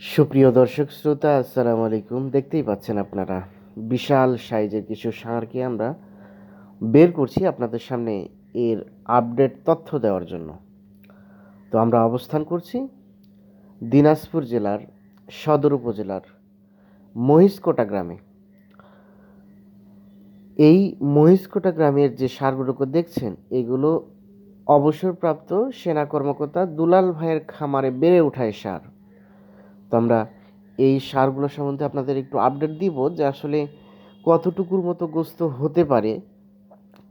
সুপ্রিয় দর্শক, শ্রোতা, আসসালামু আলাইকুম। দেখতেই পাচ্ছেন আপনারা, বিশাল সাইজের কিছু ষাঁড়কে আমরা বের করছি আপনাদের সামনে এর আপডেট তথ্য দেওয়ার জন্য। তো আমরা অবস্থান করছি দিনাজপুর জেলার সদর উপজেলার মহিষকোটা গ্রামে। এই মহিষকোটা গ্রামের যে সারগুলোকে দেখছেন, এগুলো অবসরপ্রাপ্ত সেনা কর্মকর্তা দুলাল ভাইয়ের খামারে বেড়ে ওঠায় সার। তো আমরা এই সারগুলো সম্বন্ধে আপনাদের একটু আপডেট দিব যে আসলে কতটুকুর মতো গোস্ত হতে পারে,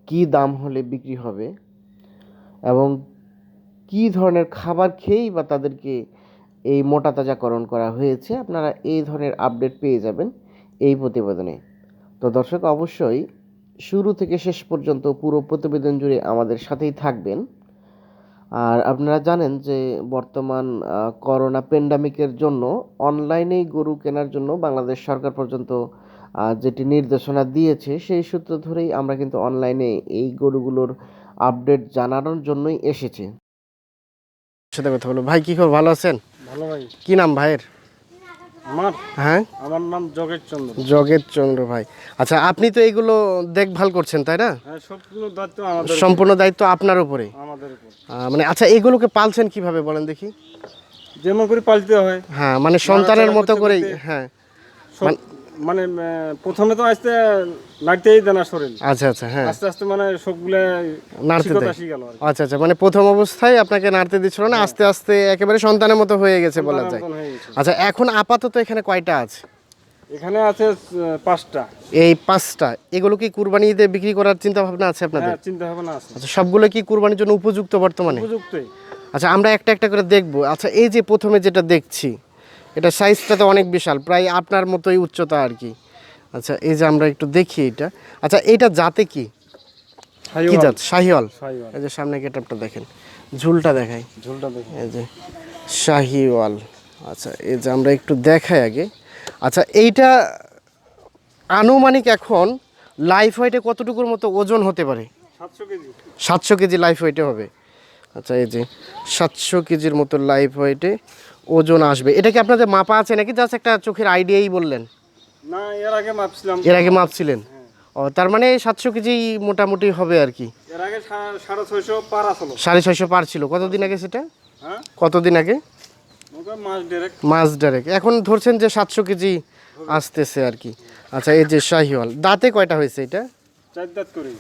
কি দাম হলে বিক্রি হবে এবং কি ধরনের খাবার খেয়েই বা তাদেরকে এই মোটা তাজাকরণ করা হয়েছে, আপনারা এই ধরনের আপডেট পেয়ে যাবেন এই প্রতিবেদনে। তো দর্শক, অবশ্যই শুরু থেকে শেষ পর্যন্ত পুরো প্রতিবেদন জুড়ে আমাদের সাথেই থাকবেন। আর আপনারা জানেন যে বর্তমান করোনা প্যান্ডামিকের জন্য অনলাইনেই গরু কেনার জন্য বাংলাদেশ সরকার পর্যন্ত যেটি নির্দেশনা দিয়েছে সেই সূত্র ধরেই আমরা কিন্তু অনলাইনে এই গরুগুলোর আপডেট জানানোর জন্যই এসেছি। সাথে কথা বলো ভাই কি খবর? ভালো আছেন? ভালো ভাই। কি নাম ভাইয়ের? আমার? হ্যাঁ? আমার নাম জগেশ চন্দ্র। জগের চন্দ্র ভাই। আচ্ছা আপনি তো এইগুলো দেখভাল করছেন তাই না? হ্যাঁ সম্পূর্ণ দায়িত্ব আপনার উপরে? মানে আচ্ছা এগুলোকে পালছেন কীভাবে বলেন দেখি। যেমন করে পালতে হয়। হ্যাঁ মানে সন্তানের মতো করেই হ্যাঁ। মানে প্রথমে তো আসতে নাড়তেই দেয় না শরীর। আচ্ছা আচ্ছা হ্যাঁ। আস্তে আস্তে মানে সবগুলো নাড়তে দেয়। আচ্ছা আচ্ছা মানে প্রথম অবস্থায় আপনাকে নাড়তে দিচ্ছিল না আস্তে আস্তে একেবারে সন্তানের মতো হয়ে গেছে বলা যায়। হয়ে। আচ্ছা এখন আপাতত এখানে কয়টা আছে? এখানে আছে পাঁচটা। এই পাঁচটা এগুলো কি কুরবানি ঈদে বিক্রি করার চিন্তা ভাবনা আছে আপনাদের? হ্যাঁ চিন্তা ভাবনা আছে। আচ্ছা সবগুলো কি কুরবানির জন্য উপযুক্ত বর্তমানে? উপযুক্তই। আচ্ছা আমরা একটা একটা করে দেখব। আচ্ছা এই যে প্রথমে যেটা দেখছি এটা সাইজটা তো অনেক বিশাল প্রায় আপনার মতোই উচ্চতা আর কি। আচ্ছা এই যে আমরা একটু দেখি এটা। আচ্ছা এইটা জাতে কি? কি জাত? শাহিওয়াল। এই যে সামনে গেটআপটা দেখেন ঝুলটা দেখাই। ঝোলটা দেখি এই যে শাহিওয়াল আচ্ছা এই যে আমরা একটু দেখাই আগে। আচ্ছা এইটা আনুমানিক এখন লাইফ ওয়েটে কতটুকুর মতো ওজন হতে পারে? সাতশো কেজি। সাতশো কেজি লাইফ ওয়েটে হবে। আচ্ছা এই যে সাতশো কেজির মতো লাইফ ওয়েটে ওজন আসবে। এটা কি আপনাদের মাপা আছে নাকি? জাস্ট একটা চোখের আইডিয়াই বললেন। না এর আগে মাপছিলাম। এর আগে মাপছিলেন? ও তার মানে সাতশো কেজি মোটামুটি হবে আর কি। এর আগে সাড়ে ছয়শো পার আসলো। সাড়ে ছয়শো পার ছিল। কতদিন আগে সেটা? হ্যাঁ? কতদিন আগে? মাছ ডাইরেক্ট এখন ধরছেন যে সাতশো কেজি আসতেছে আর কি। আচ্ছা এই যে শাহিওয়াল দাঁতে কয়টা হয়েছে এটা? চার দাঁত করি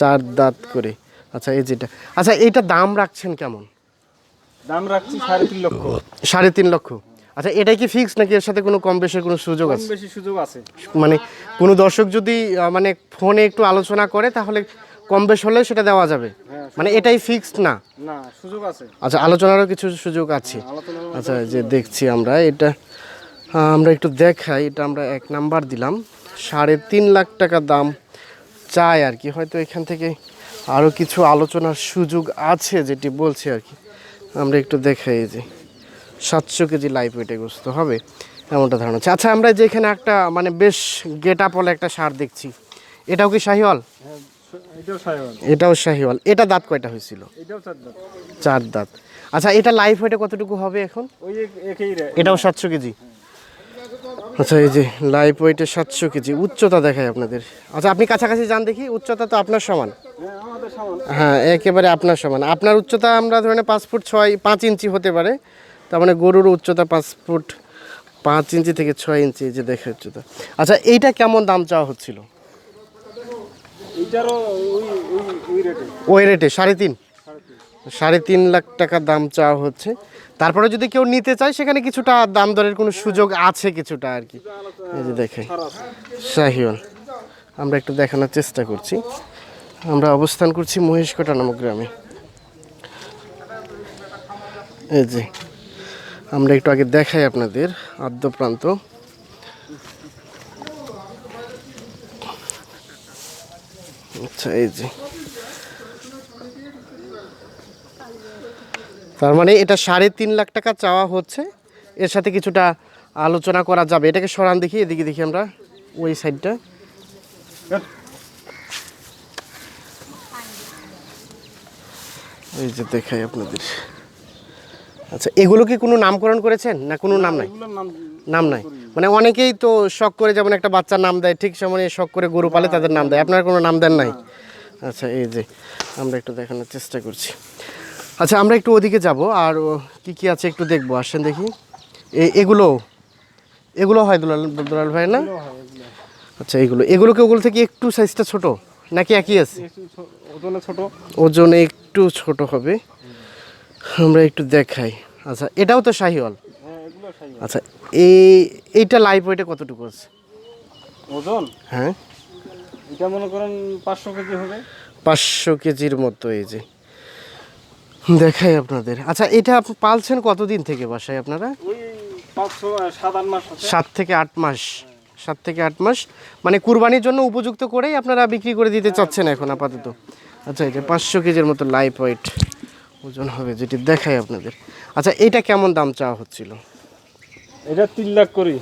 চার দাঁত করে। আচ্ছা এই যেটা। আচ্ছা এইটা দাম রাখছেন কেমন? দাম রাখছি সাড়ে তিন লক্ষ। সাড়ে তিন লক্ষ। আচ্ছা এটাই কি ফিক্স নাকি এর সাথে কোনো কম বেশের কোনো সুযোগ আছে? বেশি সুযোগ আছে। মানে কোনো দর্শক যদি মানে ফোনে একটু আলোচনা করে তাহলে কম বেশ হলে সেটা দেওয়া যাবে। হ্যাঁ, মানে এটাই ফিক্সড না? না সুযোগ আছে। আচ্ছা আলোচনারও কিছু সুযোগ আছে। আচ্ছা যে দেখছি আমরা এটা আমরা একটু দেখাই এটা আমরা এক নাম্বার দিলাম। সাড়ে তিন লাখ টাকা দাম চাই আর কি। হয়তো এখান থেকে আরও কিছু আলোচনার সুযোগ আছে যেটি বলছে আর কি। আমরা একটু দেখাই যে সাতশো কেজি লাইফ ওয়েটে গ্রস্ত হবে এমনটা ধারণা আছে। আচ্ছা আমরা যে এখানে একটা মানে বেশ গেট আপ একটা সার দেখছি। এটাও কি শাহিওয়াল? এটাও শাহিওয়াল। এটা দাঁত কয়টা হয়েছিল? চার দাঁত। চার দাঁত। আচ্ছা এটা লাইফ ওয়েটে কতটুকু হবে এখন? এটাও সাতশো কেজি? আচ্ছা এই যে লাইফ ওয়েটে সাতশো কেজি উচ্চতা দেখায় আপনাদের। আচ্ছা আপনি কাছাকাছি যান দেখি উচ্চতা তো আপনার সমান। হ্যাঁ একেবারে আপনার সমান। আপনার উচ্চতা আমরা ধরেন পাঁচ ফুট ছয় পাঁচ ইঞ্চি হতে পারে। তার মানে গরুর উচ্চতা পাঁচ ফুট পাঁচ ইঞ্চি থেকে ছয় ইঞ্চি যে দেখে উচ্চতা। আচ্ছা এইটা কেমন দাম চাওয়া হচ্ছিল? ওই রেটে সাড়ে তিন? সাড়ে তিন লাখ টাকা দাম চাওয়া হচ্ছে। তারপরে যদি কেউ নিতে চায়, সেখানে কিছুটা দাম দরের কোনো সুযোগ আছে কিছুটা আর কি। এই যে দেখে ছাড় শাহিওয়াল। আমরা একটু দেখানোর চেষ্টা করছি। আমরা অবস্থান করছি মহেশকোটা নামক গ্রামে। এই যে, আমরা একটু আগে দেখাই আপনাদের আদ্য প্রান্ত। আচ্ছা এই যে। তার মানে এটা সাড়ে তিন লাখ টাকা চাওয়া হচ্ছে। এর সাথে কিছুটা আলোচনা করা যাবে। এটাকে সরান দেখি এদিকে দেখি আমরা ওই সাইডটা। এই যে দেখাই আপনাদের। আচ্ছা এগুলো কি কোনো নামকরণ করেছেন? না কোনো নাম নাই? নাম নাম নাই। মানে অনেকেই তো শখ করে যেমন একটা বাচ্চার নাম দেয় ঠিক সময় শখ করে গরু পালে তাদের নাম দেয়। আপনার কোনো নাম দেন নাই? আচ্ছা এই যে আমরা একটু দেখানোর চেষ্টা করছি। আচ্ছা আমরা একটু ওদিকে যাব আর কি কি আছে একটু দেখব। আসেন দেখি। এগুলো? এগুলো হয় দুলাল দুলাল ভাই না? আচ্ছা এগুলো এগুলো। কি ওগুলো থেকে একটু সাইজটা ছোট নাকি একই আছে? ওজনে ছোট। ওজনে একটু ছোট হবে। আমরা একটু দেখাই। আচ্ছা এটাও তো শাহিওয়াল? হ্যাঁ আচ্ছা এই এইটা লাইভ ওয়েটে কতটুকু আছে? ওজন? হ্যাঁ। এটা মনে করেন পাঁচশো কেজি হবে। পাঁচশো কেজির মতো এই যে। দেখাই আপনাদের। আচ্ছা এটা আপনি পালছেন কতদিন থেকে বাসায় আপনারা? সাত থেকে আট মাস। সাত থেকে আট মাস। মানে কুরবানির জন্য উপযুক্ত করেই আপনারা বিক্রি করে দিতে চাচ্ছেন এখন আপাতত। আচ্ছা এই যে পাঁচশো কেজির মতো লাইভ ওয়েট ওজন হবে যেটি দেখাই আপনাদের। আচ্ছা এটা কেমন দাম চাওয়া হচ্ছিল? এটা তিন লাখ করি।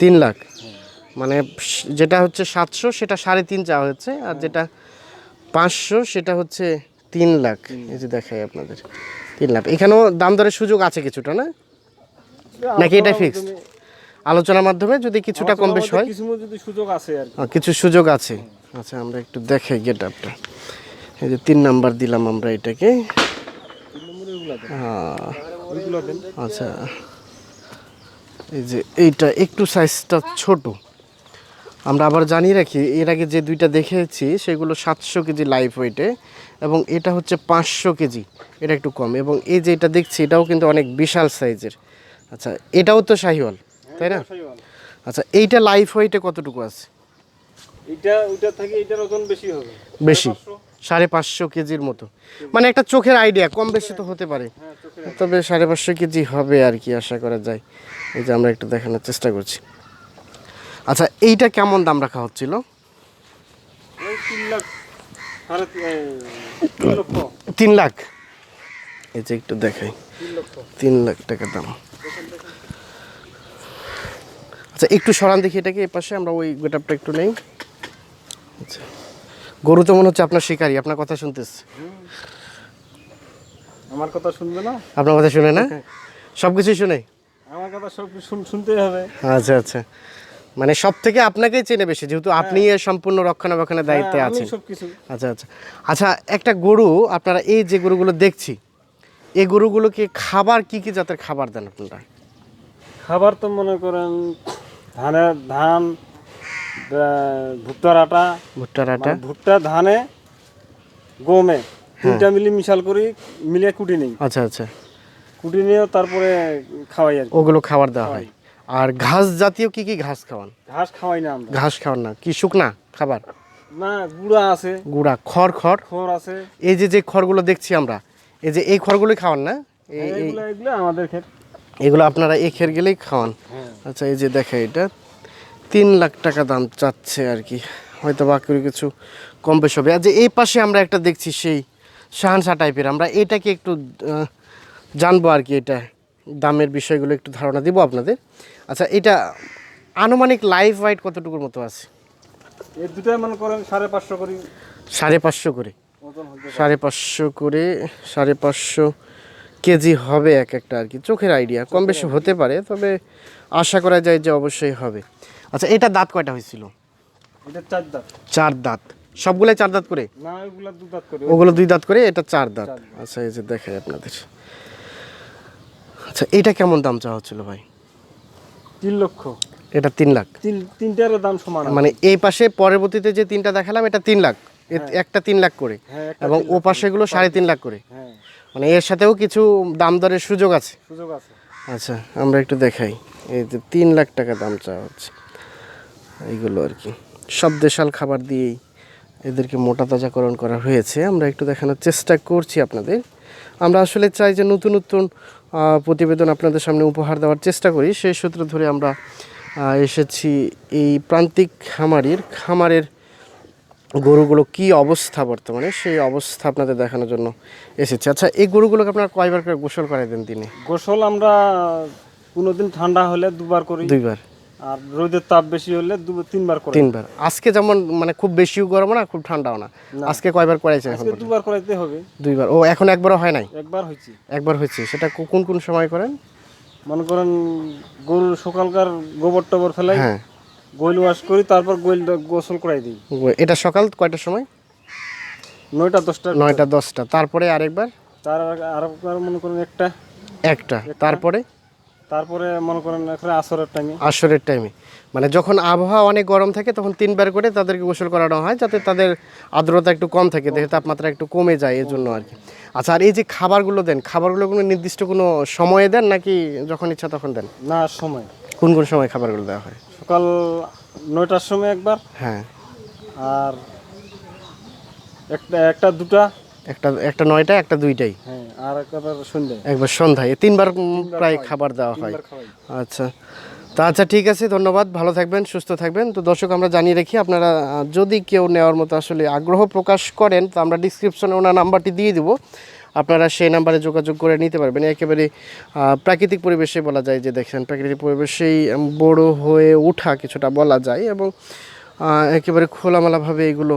তিন লাখ? মানে যেটা হচ্ছে সাতশো সেটা সাড়ে তিন চাওয়া হচ্ছে আর যেটা পাঁচশো সেটা হচ্ছে তিন লাখ। এই যে দেখাই আপনাদের। তিন লাখ। এখানেও দাম দরের সুযোগ আছে কিছুটা না? নাকি এটা ফিক্সড আলোচনার মাধ্যমে যদি কিছুটা কম বেশি হয়। কিছু যদি সুযোগ আছে আর কিছু সুযোগ আছে। আচ্ছা আমরা একটু দেখাই গেট আপটা এই যে তিন নাম্বার দিলাম আমরা এটাকে। আচ্ছা। এই যে এইটা একটু সাইজটা ছোট। আমরা আবার জানিয়ে রাখি এর আগে যে দুইটা দেখেছি সেগুলো সাতশো কেজি লাইফ ওয়েটে এবং এটা হচ্ছে পাঁচশো কেজি এটা একটু কম। এবং এই যে এটা দেখছি এটাও কিন্তু অনেক বিশাল সাইজের আচ্ছা এটাও তো শাহিওয়াল তাই না? আচ্ছা এইটা লাইফ ওয়েটে কতটুকু আছে? থেকে ওজন বেশি হবে। বেশি সাড়ে পাঁচশো। কেজির মতো। মানে একটা চোখের আইডিয়া কম বেশি তো হতে পারে। হ্যাঁ তবে সাড়ে পাঁচশো কেজি হবে আর কি আশা করা যায়। এই যে আমরা একটু দেখানোর চেষ্টা করছি। আচ্ছা এইটা কেমন দাম রাখা হচ্ছিল? তিন লাখ এই, যে একটু দেখাই। তিন লাখ টাকা দাম। আচ্ছা একটু সরান দেখি এটাকে এই পাশে আমরা ওই গোটাপটা একটু নেই। আচ্ছা গরু তো মনে হচ্ছে আপনার শিকারি আপনার কথা শুনতেছে। আমার কথা শুনবে না? আপনার কথা শুনে না? সব কিছুই শুনে? আমার কথা সব শুন- শুনতেই হবে। আচ্ছা আচ্ছা। মানে সব থেকে আপনাকেই চেনে বেশি যেহেতু আপনি এর সম্পূর্ণ রক্ষণাবেক্ষণের দায়িত্বে হ্যাঁ, আছেন। কিছু আচ্ছা আচ্ছা। আচ্ছা একটা গরু আপনারা এই যে গরুগুলো দেখছি এই গরুগুলোকে খাবার কি কি জাতের খাবার দেন আপনারা? খাবার তো মনে করেন ধানের ধান ভুট্টার আটা ভুট্টার আটা মানে ভুট্টা ধানে গমে তিনটা মিলি মিশাল করি মিলে কুটি নেই। আচ্ছা আচ্ছা। কুটি নিয়ে তারপরে খাওয়াই আর ওগুলো খাবার দেওয়া হয়। আর ঘাস জাতীয় কি কি ঘাস খাওয়ান? ঘাস খাওয়াই না আমরা। ঘাস খাওয়ান না। কি শুকনা খাবার? না গুঁড়া আছে। গুঁড়া খড় খড়? খড় আছে। এই যে যে খড়গুলো দেখছি আমরা এই যে এই খড়গুলোই খাওয়ান না? এই এই- এগুলো এগুলো আমাদের ক্ষেত এগুলো আপনারা এই খের গেলেই খাওয়ান। আচ্ছা এই যে দেখে এটা তিন লাখ টাকা দাম চাচ্ছে আর কি। হয়তো বাকি কিছু কম বেশ হবে। আর যে এই পাশে আমরা একটা দেখছি সেই শাহানশা টাইপের আমরা এটাকে একটু জানব আর কি এটা দামের বিষয়গুলো একটু ধারণা দিব আপনাদের। আচ্ছা এটা আনুমানিক লাইফ ওয়াইট কতটুকুর মতো আছে? এর দুটাই মনে করেন সাড়ে পাঁচশো করি। সাড়ে পাঁচশো করে। সাড়ে পাঁচশো করে সাড়ে পাঁচশো কেজি হবে এক একটা আর কি। চোখের আইডিয়া কম বেশি হতে পারে তবে আশা করা যায় যে অবশ্যই হবে। আচ্ছা এটা দাঁত কয়টা হয়েছিল? এটা চার দাঁত। চার দাঁত। সবগুলাই চার দাঁত করে? না ওইগুলো দু দাঁত করে। ওগুলো দুই দাঁত করে এটা চার দাঁত। আচ্ছা এই যে দেখাই আপনাদের। আচ্ছা এটা কেমন দাম চাওয়া হচ্ছিল ভাই? তিন লক্ষ। এটা তিন লাখ। তিন তিনটার দাম সমান মানে এই পাশে পরবর্তীতে যে তিনটা দেখালাম এটা তিন লাখ। একটা তিন লাখ করে। হ্যাঁ এবং ও পাশেগুলো সাড়ে তিন লাখ করে। হ্যাঁ। মানে এর সাথেও কিছু দাম দরের সুযোগ আছে। সুযোগ আছে। আচ্ছা আমরা একটু দেখাই। এই যে তিন লাখ টাকা দাম চাওয়া হচ্ছে। এইগুলো আর কি। সব দেশাল খাবার দিয়েই এদেরকে মোটা তাজাকরণ করা হয়েছে। আমরা একটু দেখানোর চেষ্টা করছি আপনাদের। আমরা আসলে চাই যে নতুন নতুন প্রতিবেদন আপনাদের সামনে উপহার দেওয়ার চেষ্টা করি। সেই সূত্র ধরে আমরা এসেছি এই প্রান্তিক খামারির। খামারের গরুগুলো কি অবস্থা বর্তমানে? সেই অবস্থা আপনাদের দেখানোর জন্য এসেছি। আচ্ছা এই গরুগুলোকে আপনারা কয়বার করে গোসল করাই দেন দিনে? গোসল আমরা কোনোদিন ঠান্ডা হলে দুবার করি। দুইবার? আর রোদের তাপ বেশি হলে দু তিনবার করে তিনবার। আজকে যেমন মানে খুব বেশিও গরম না খুব ঠান্ডাও না। আজকে কয়বার করাইছেন এখন দুবার করাইতে হবে। দুইবার। ও এখন একবারও হয় নাই? একবার হয়েছে। একবার হয়েছে। সেটা কোন কোন সময় করেন? মনে করেন গরুর সকালকার গোবর টবর ফেলাই হ্যাঁ। গোল ওয়াশ করি তারপর গোল গোসল করাই দিই। এটা সকাল কয়টার সময়? নয়টা দশটা। নয়টা দশটা। তারপরে আরেকবার? তার আগে আর একবার মনে করেন একটা। একটা। তারপরে? তারপরে মনে করেন আসরের টাইমে আসরের টাইমে মানে যখন আবহাওয়া অনেক গরম থাকে তখন তিনবার করে তাদেরকে গোসল করানো হয় যাতে তাদের আর্দ্রতা একটু কম থাকে দেহের তাপমাত্রা একটু কমে যায় এর জন্য আর কি। আচ্ছা আর এই যে খাবারগুলো দেন খাবারগুলো কোনো নির্দিষ্ট কোনো সময়ে দেন নাকি যখন ইচ্ছা তখন দেন? না সময়। কোন কোন সময় খাবারগুলো দেওয়া হয়? সকাল নয়টার সময় একবার। হ্যাঁ। আর একটা একটা দুটা একটা একটা নয়টা একটা দুইটাই। হ্যাঁ আর একবার সন্ধ্যায় একবার সন্ধ্যায় তিনবার প্রায় খাবার দেওয়া হয়। আচ্ছা। তা আচ্ছা ঠিক আছে ধন্যবাদ ভালো থাকবেন সুস্থ থাকবেন। তো দর্শক আমরা জানিয়ে রাখি আপনারা যদি কেউ নেওয়ার মতো আসলে আগ্রহ প্রকাশ করেন তো আমরা ডিসক্রিপশনে ওনার নাম্বারটি দিয়ে দিব। আপনারা সেই নাম্বারে যোগাযোগ করে নিতে পারবেন। একেবারে প্রাকৃতিক পরিবেশে বলা যায় যে দেখেন প্রাকৃতিক পরিবেশেই বড় হয়ে ওঠা কিছুটা বলা যায় এবং একেবারে খোলামেলাভাবে এগুলো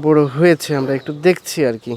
বড় হয়েছে আমরা একটু দেখছি আর কি।